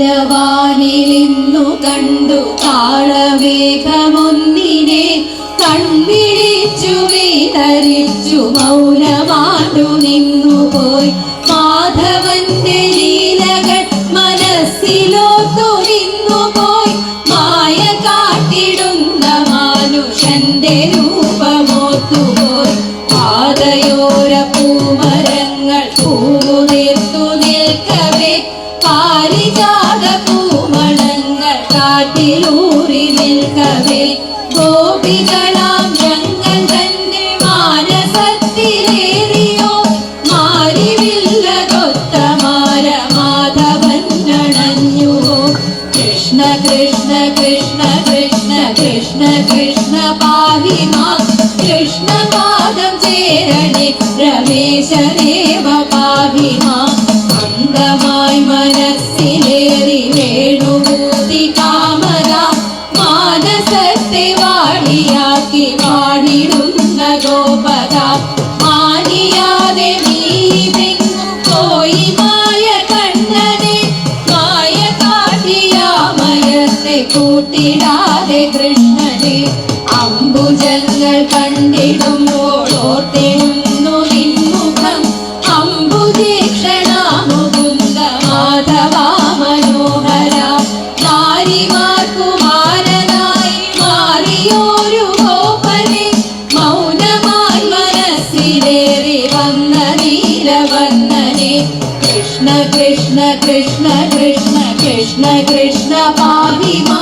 നീലവാനിലിന്നു കണ്ടു താളമേഘമൊന്നിനെ കണ്ണിടിച്ചു വിതരിച്ചു മൗനമാണ്ടു നിന്നുപോയി മാധവന്റെ ലീലകൾ മനസ്സിലോത്തു നിന്നുപോയി മായ കാട്ടിടുന്ന മാനുഷന്റെ രൂപമോത്തുപോയി. പാതയോര പൂമരങ്ങൾ നിൽക്കവേ പാരിജാത പൂമണങ്ങൾ കാട്ടിലൂറി നിൽക്കവേ. ഗോപികളാം ഞങ്ങൾ തന്റെ മാനസത്തിലേറിയോ. മാരിവില്ലതൊത്ത മാര മാധവൻ അണഞ്ഞുവോ കൃഷ്ണ കൃഷ്ണ കൃഷ്ണ കൃഷ്ണ കൃഷ്ണ കൃഷ്ണ പാഹി മാം കൃഷ്ണ പാദം ചേരണി രമേശദേവ പാഹി Mari കൃഷ്ണ കൃഷ്ണ കൃഷ്ണ കൃഷ്ണ കൃഷ്ണ കൃഷ്ണ പാഹിമാ.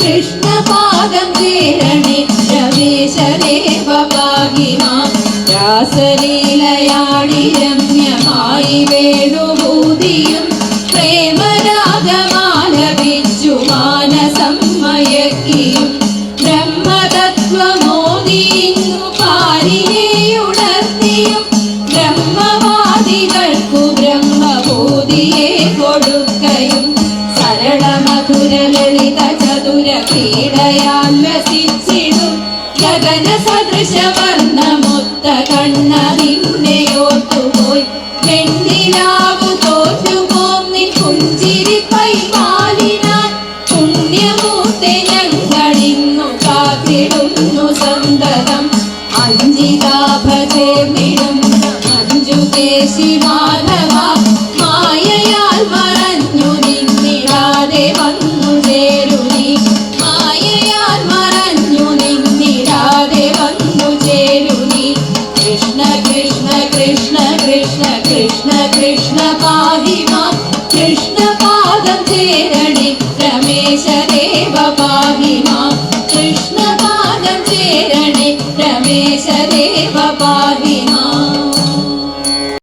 കൃഷ്ണ പാദം ചേരണി രമേശദേവ പാഹിമാ. രാസലീലയാടി രമ്യമായി വേണുഭൂതിയും പ്രേമരാഗമാലപിച്ചു മാനസം മയക്കിയും ബ്രഹ്മതത്വമോദിയിന്നു ചതുര ക്രീഡയാൽ രസിച്ചിടും ഗഗന കണ്ണ നിന്നെ ഓർത്തുപോയി വെണ്ണിലാവു തോറ്റുപോം നിൻ പുഞ്ചിരി പൈമാലിനാൽ പുണ്യമൂർത്തെ ഞങ്ങളിന്നു കാത്തിടുന്നു സന്തതം. അഞ്ചിതാഭചേർന്നിടുന്ന മഞ്ജുകേശി മാധവ Ibrahim